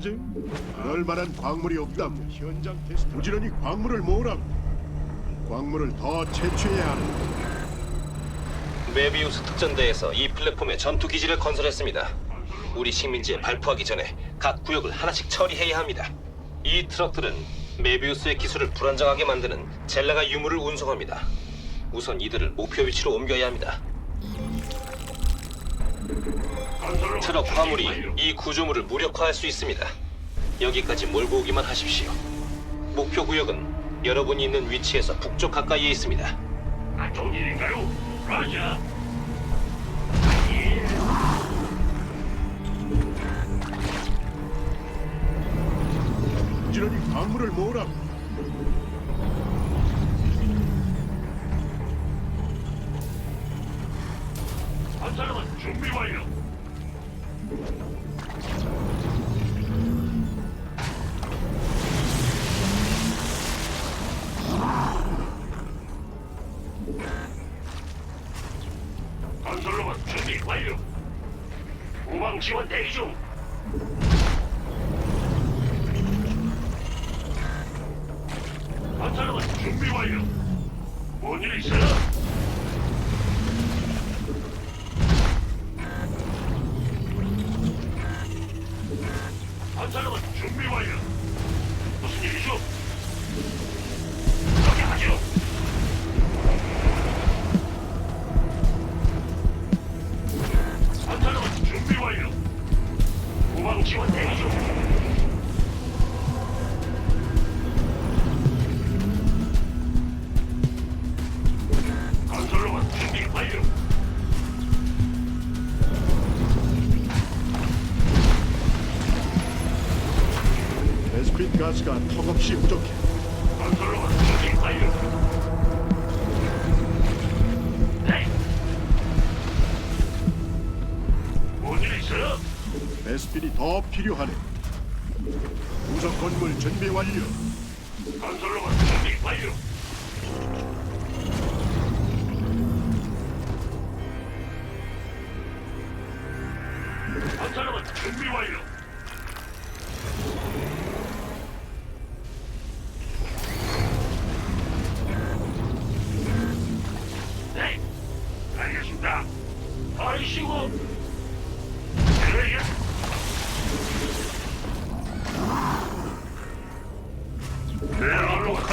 전쟁? 그럴 만한 광물이 없다고 현장 테스트 부지런히 광물을 모으라고 광물을 더 채취해야 하는 메비우스 특전대에서 이 플랫폼에 전투 기지를 건설했습니다. 우리 식민지에 발포하기 전에 각 구역을 하나씩 처리해야 합니다. 이 트럭들은 메비우스의 기술을 불안정하게 만드는 젤라가 유물을 운송합니다. 우선 이들을 목표 위치로 옮겨야 합니다. 트럭 화물이 이 구조물을 무력화할 수 있습니다. 여기까지 몰고 오기만 하십시오. 목표 구역은 여러분이 있는 위치에서 북쪽 가까이에 있습니다. 안 좋은 일인가요? 라자. 부지런히 광물을 모으라고 건설로만 준비 완료. 완료. 우방 지원 대기 중. 가스가 턱없이 부족해? 베스핀이 더 필요하네 우선 건물 준비 완료 건설로만 준비 완료. 건설로만 준비 완료.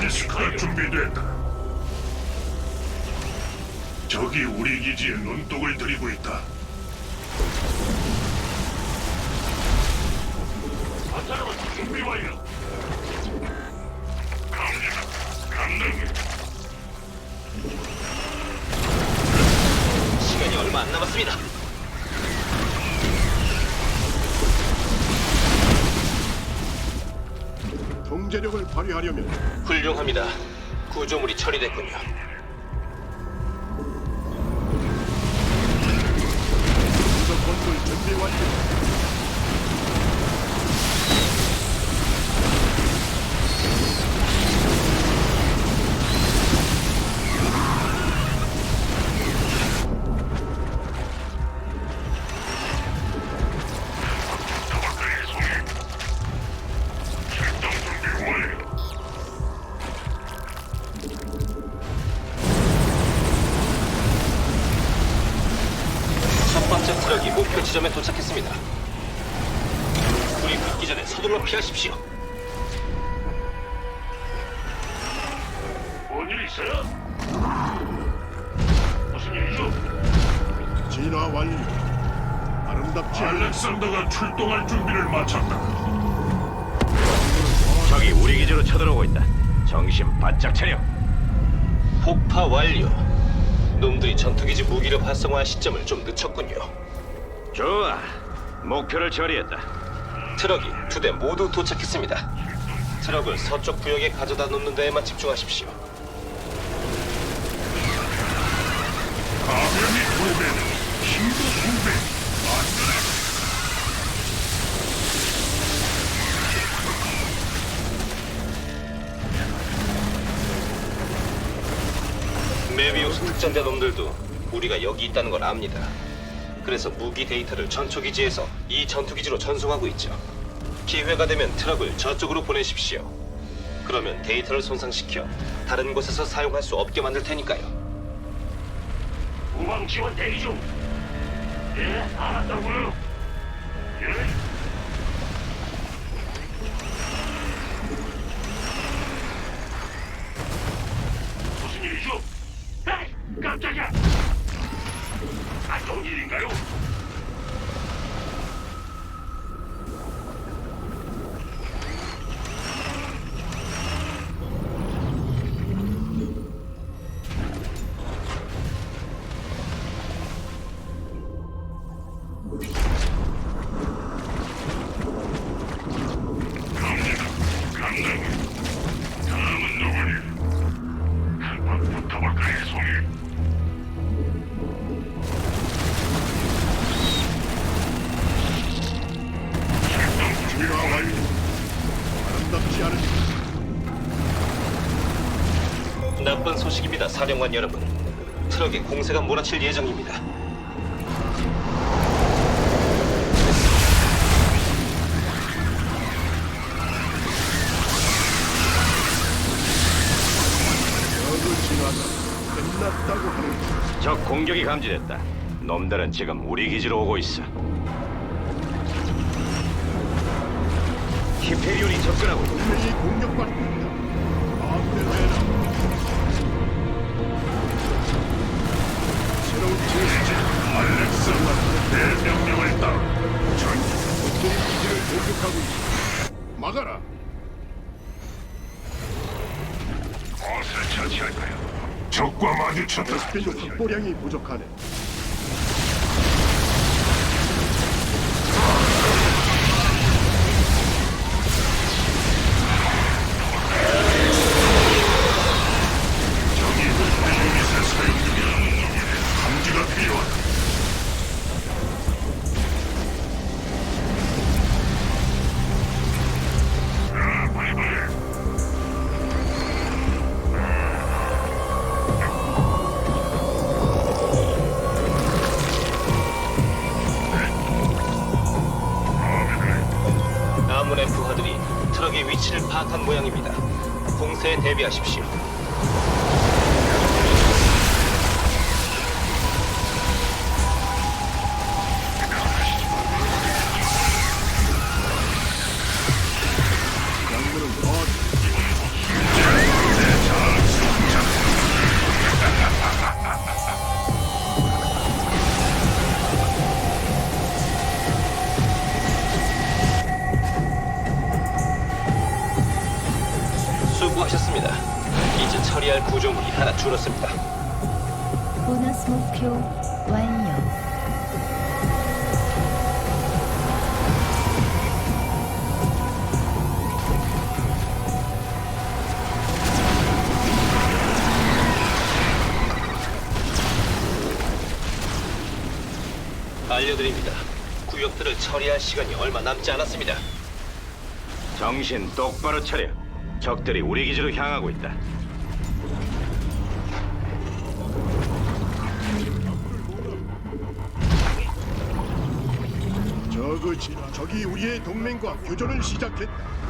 아로카니스크가 준비됐다. 적이 우리 기지에 눈독을 들이고 있다. 건설로만 준비 완료. 갑니다. 감독님. 시간이 얼마 안 남았습니다. 통제력을 발휘하려면 훌륭합니다. 구조물이 처리됐군요. 서둘러 피하십시오. 뭔일 있어요? 무슨 일이죠? 진화 완료 아름답지 않은 알렉산더가 출동할 준비를 마쳤다. 적이 우리 기지로 쳐들어오고 있다. 정신 바짝 차려. 폭파 완료. 놈들이 전투기지 무기력 활성화 시점을 좀 늦췄군요. 좋아. 목표를 처리했다. 트럭이 두 대 모두 도착했습니다. 트럭을 서쪽 구역에 가져다 놓는 데에만 집중하십시오. 감염이 두 배는 힘도 두 배. 안전해. 메비우스 특전대 놈들도 우리가 여기 있다는 걸 압니다. 그래서 무기 데이터를 전초기지에서 이 전투기지로 전송하고 있죠. 기회가 되면 트럭을 저쪽으로 보내십시오. 그러면 데이터를 손상시켜 다른 곳에서 사용할 수 없게 만들 테니까요. 우방 지원 대기 중. 예, 알았다고요. 예. 무슨 일이죠? 에이, 깜짝이야. 안 좋은 일인가요? 사령관 여러분. 트럭에 공세가 몰아칠 예정입니다. 적 공격이 감지됐다. 놈들은 지금 우리 기지로 오고 있어. 히페리온이 접근하고 있다. 공격받고 있다. 알렉산더 내 명령을 따라. 적들이 기지를 공격하고 있다. 막아라. 무엇을 처치할까요? 적과 마주쳤다. 스피드 확보량이 부족하네. 위치를 파악한 모양입니다. 공세에 대비하십시오. 보너스 목표 완료. 알려드립니다. 구역들을 처리할 시간이 얼마 남지 않았습니다. 정신 똑바로 차려. 적들이 우리 기지로 향하고 있다. 진화. 적이 우리의 동맹과 교전을 시작했다.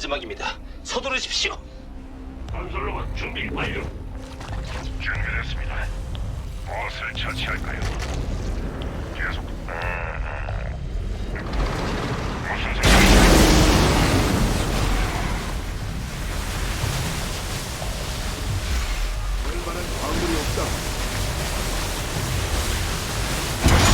마지막입니다. 서두르십시오. 건설로봇 준비 완료. 준비됐습니다. 무엇을 처치할까요? 계속. 무슨 생각? 얼마나 광물이 없다.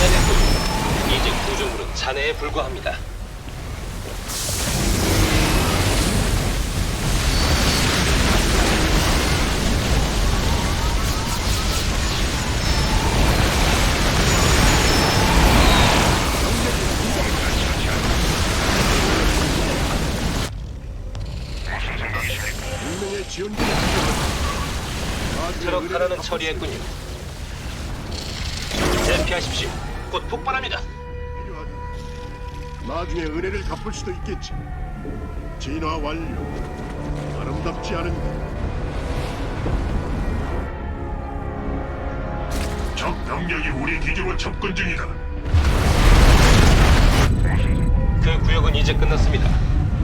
해냈군요. 이제 구조물은 잔해에 불과합니다. 처리했군요. 대피하십시오. 곧 폭발합니다. 필요하다. 나중에 은혜를 갚을 수도 있겠지. 진화 완료. 아름답지 않은 적 병력이 우리 기지로 접근 중이다. 그 구역은 이제 끝났습니다.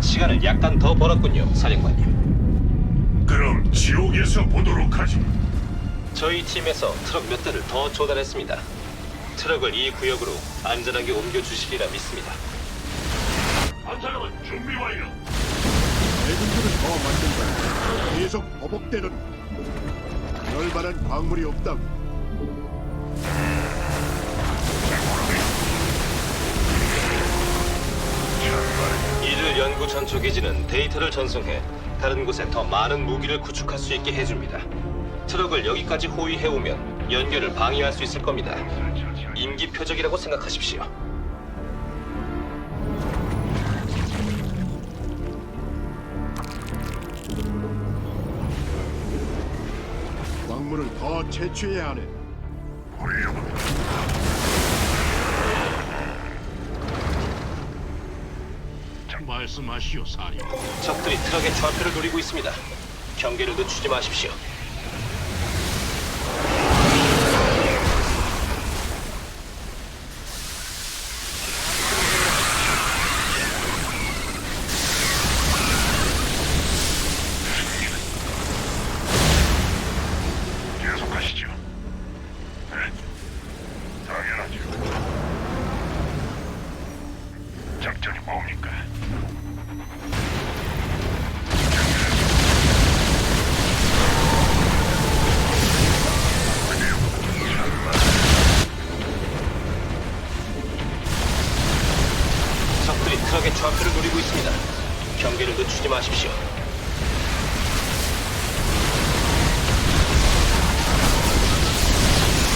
시간을 약간 더 벌었군요, 사령관님. 그럼 지옥에서 보도록 하지. 저희 팀에서 트럭 몇 대를 더 조달했습니다. 트럭을 이 구역으로 안전하게 옮겨주시리라 믿습니다. 안타까운 준비 완료. 대군주를 더 만든다. 계속 버벅대는 열만한 광물이 없다고. 이들 연구 전초 기지는 데이터를 전송해 다른 곳에 더 많은 무기를 구축할 수 있게 해줍니다. 트럭을 여기까지 호위해 오면 연결을 방해할 수 있을 겁니다. 임기 표적이라고 생각하십시오. 광물을 더 채취해야 하네. 말씀하시오, 사령. 적들이 트럭의 좌표를 노리고 있습니다. 경계를 늦추지 마십시오. 마십시오.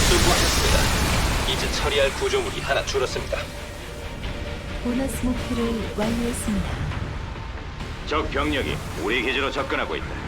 수고하셨습니다. 이제 처리할 구조물이 하나 줄었습니다. 보너스 목표를 완료했습니다. 적 병력이 우리 기지로 접근하고 있다.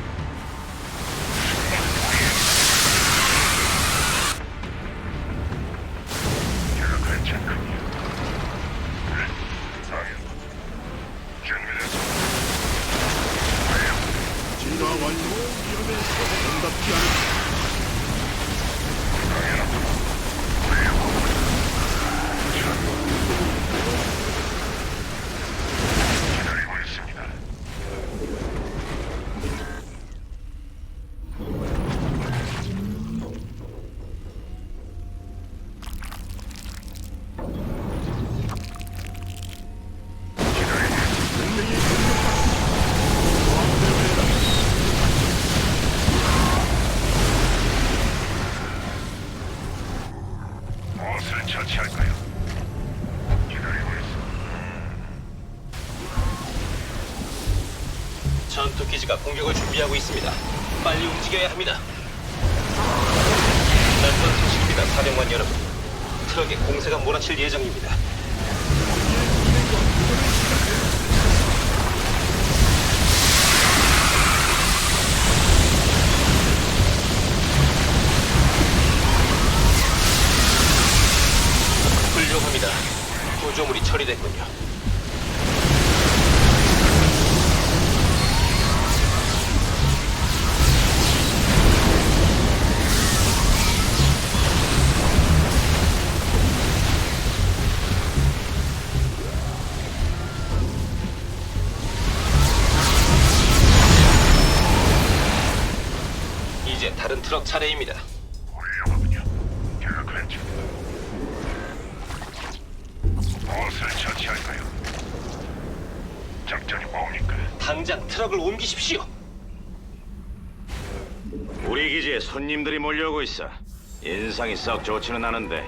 있습니다. 빨리 움직여야 합니다. 낯선 소식입니다, 사령관 여러분. 트럭에 공세가 몰아칠 예정입니다. 차례입니다. 훌륭하군요. 제가 괜찮. 무엇을 처치할까요? 작전이 뭡니까? 당장 트럭을 옮기십시오. 우리 기지에 손님들이 몰려오고 있어. 인상이 썩 좋지는 않은데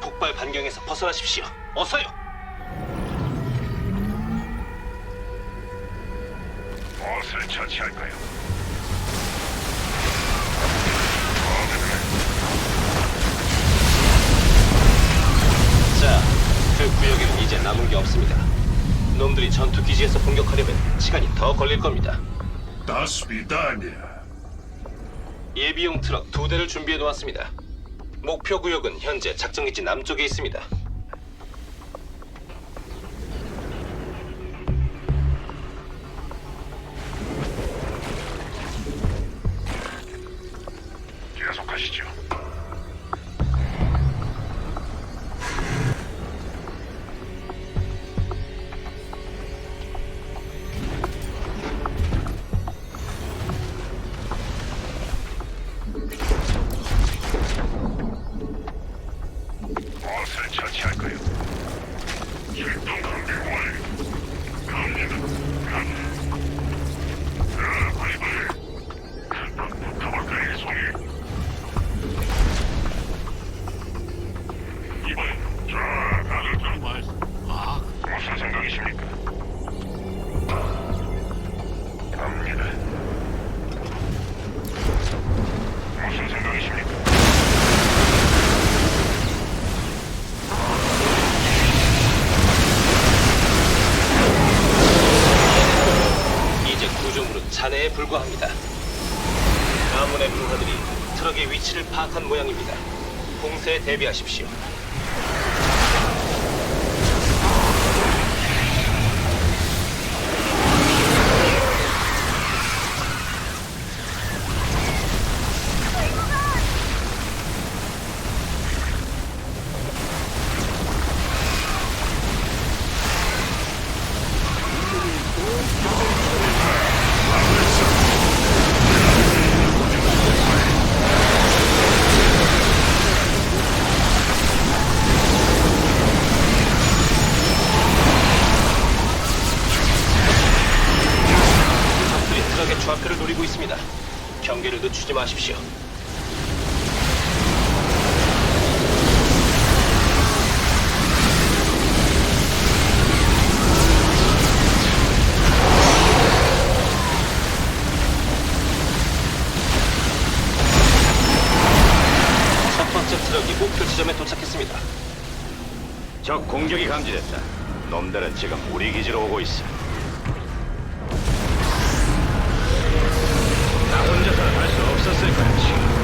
폭발 반경에서 벗어나십시오. 어서요. 무엇을 처치할까요? 구역에는 이제 남은 게 없습니다. 놈들이 전투 기지에서 공격하려면 시간이 더 걸릴 겁니다. 다스비다니아. 예비용 트럭 두 대를 준비해 놓았습니다. 목표 구역은 현재 작전기지 남쪽에 있습니다. 불과합니다. 가문의 병사들이 트럭의 위치를 파악한 모양입니다. 공세에 대비하십시오. 목표 지점에 도착했습니다. 적 공격이 감지됐다. 놈들은 지금 우리 기지로 오고 있어. 나 혼자서는 할 수 없었을 친구.